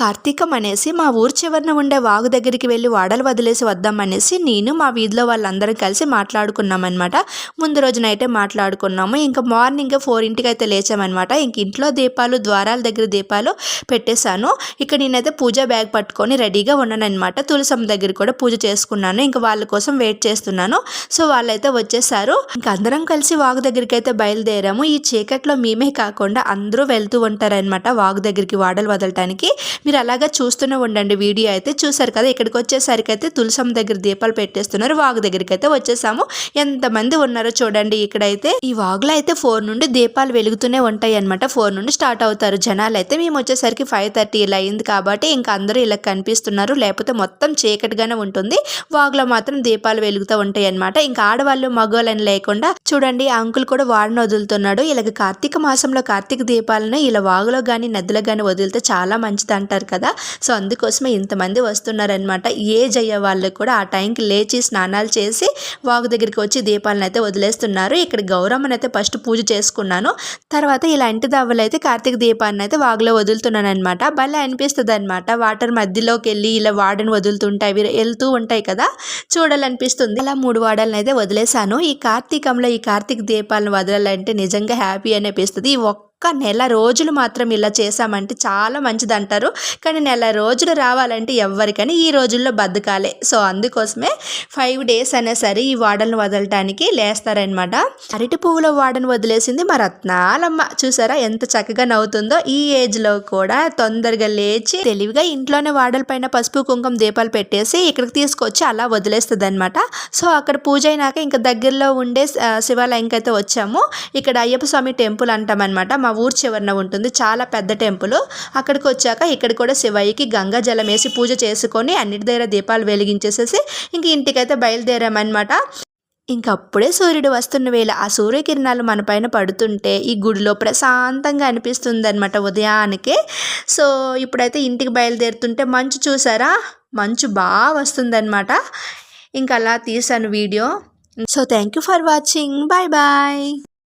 కార్తీకం అనేసి మా ఊరు చివరన ఉండే వాగు దగ్గరికి వెళ్ళి వాడలు వదిలేసి వద్దాం అనేసి నేను మా వీధిలో వాళ్ళందరం కలిసి మాట్లాడుకున్నాం అనమాట ముందు రోజునైతే మాట్లాడుకున్నాము. ఇంకా మార్నింగ్ ఫోర్ ఇంటికి అయితే లేచామన్నమాట. ఇంక ఇంట్లో దీపాలు ద్వారాల దగ్గర దీపాలు పెట్టేశాను. ఇక్కడ నేనైతే పూజ బ్యాగ్ పట్టుకొని రెడీగా ఉన్నానమాట తులసమ్మ దగ్గర కూడా పూజ చేసుకున్నాను. ఇంకా వాళ్ళ కోసం వెయిట్ చేస్తున్నాను. సో వాళ్ళైతే వచ్చేసారు. ఇంకా అందరం కలిసి వాగు దగ్గరికి అయితే బయలుదేరాము. ఈ చీకట్లో మేమే కాకుండా అందరూ వెళ్తూ ఉంటారనమాట వాగు దగ్గరికి వాడలు వదలటానికి. మీరు అలాగా చూస్తూనే ఉండండి. వీడియో అయితే చూసారు కదా ఇక్కడికి వచ్చేసరికి అయితే తులసమ్మ దగ్గర దీపాలు పెట్టేస్తున్నారు. వాగు దగ్గరికి అయితే వచ్చేసాము. ఎంతమంది ఉన్నారో చూడండి. ఇక్కడైతే ఈ వాగులో అయితే ఫోర్ నుండి దీపాలు వెలుగుతూనే ఉంటాయి అనమాట ఫోర్ నుండి స్టార్ట్ అవుతారు. జనాలు అయితే మేము వచ్చేసరికి ఫైవ్ థర్టీ ఇలా అయింది కాబట్టి ఇంకా అందరూ ఇలా కనిపిస్తున్నారు. లేకపోతే మొత్తం చీకటిగానే ఉంటుంది. వాగులో మాత్రం దీపాలు వెలుగుతూ ఉంటాయి అనమాట ఇంకా ఆడవాళ్ళు మగవాళ్ళని లేకుండా చూడండి అంకుల్ కూడా వాడిని వదులుతున్నాడు. ఇలాగ కార్తీక మాసంలో కార్తీక దీపాలను ఇలా వాగులో కానీ నదిలో కానీ వదిలితే చాలా మంచిది అంటారు కదా. సో అందుకోసమే ఇంతమంది వస్తున్నారనమాట ఏజ్ అయ్యే వాళ్ళు కూడా ఆ టైంకి లేచి స్నానాలు చేసి వాగు దగ్గరికి వచ్చి దీపాలను అయితే వదిలేస్తున్నారు. ఇక్కడ గౌరమ్మని అయితే ఫస్ట్ పూజ చేసుకున్నాను. తర్వాత ఇలా ఇంటి దవ్వలు అయితే కార్తీక దీపాన్ని అయితే వాగులో వదులుతున్నాను అనమాట భలే అనిపిస్తుంది అనమాట వాటర్ మధ్యలోకి వెళ్ళి ఇలా వాడని వదులుతుంటాయి. అవి వెళ్తూ ఉంటాయి కదా. చూడాలనిపిస్తుంది. అలా మూడు వాడలను అయితే వదిలేశాను. ఈ కార్తీకంలో ఈ కార్తీక దీపాలను వదలాలంటే నిజంగా హ్యాపీ అనిపిస్తుంది. ఈ ఒక్క నెల రోజులు మాత్రం ఇలా చేసామంటే చాలా మంచిది అంటారు కానీ నెల రోజులు రావాలంటే ఎవరికని ఈ రోజుల్లో బద్దకాలే. సో అందుకోసమే ఫైవ్ డేస్ అయినా సరే ఈ వాడలను వదలటానికి లేస్తారనమాట అరటి పువ్వుల వాడను వదిలేసింది మా రత్నాలమ్మ. చూసారా ఎంత చక్కగా నవ్వుతుందో. ఈ ఏజ్లో కూడా తొందరగా లేచి తెలివిగా ఇంట్లోనే వాడల పైన పసుపు కుంకుమ దీపాలు పెట్టేసి ఇక్కడికి తీసుకొచ్చి అలా వదిలేస్తుంది అనమాట సో అక్కడ పూజ అయినాక ఇంకా దగ్గరలో ఉండే శివాలయంకి అయితే వచ్చాము. ఇక్కడ అయ్యప్ప స్వామి టెంపుల్ అంటామన్నమాట. మా ఊరు చివరన ఉంటుంది. చాలా పెద్ద టెంపుల్. అక్కడికి వచ్చాక ఇక్కడ కూడా శివయ్యకి గంగా జలం వేసి పూజ చేసుకొని అన్నిటి దగ్గర దీపాలు వెలిగించేసేసి ఇంక ఇంటికైతే బయలుదేరామన్నమాట. ఇంకప్పుడే సూర్యుడు వస్తున్న వేళ ఆ సూర్యకిరణాలు మన పైన పడుతుంటే ఈ గుడిలో ప్రశాంతంగా అనిపిస్తుంది అనమాట ఉదయానికే. సో ఇప్పుడైతే ఇంటికి బయలుదేరుతుంటే మంచు చూసారా? మంచు బాగా వస్తుందన్నమాట. ఇంకా అలా తీసాను video. So thank you for watching bye bye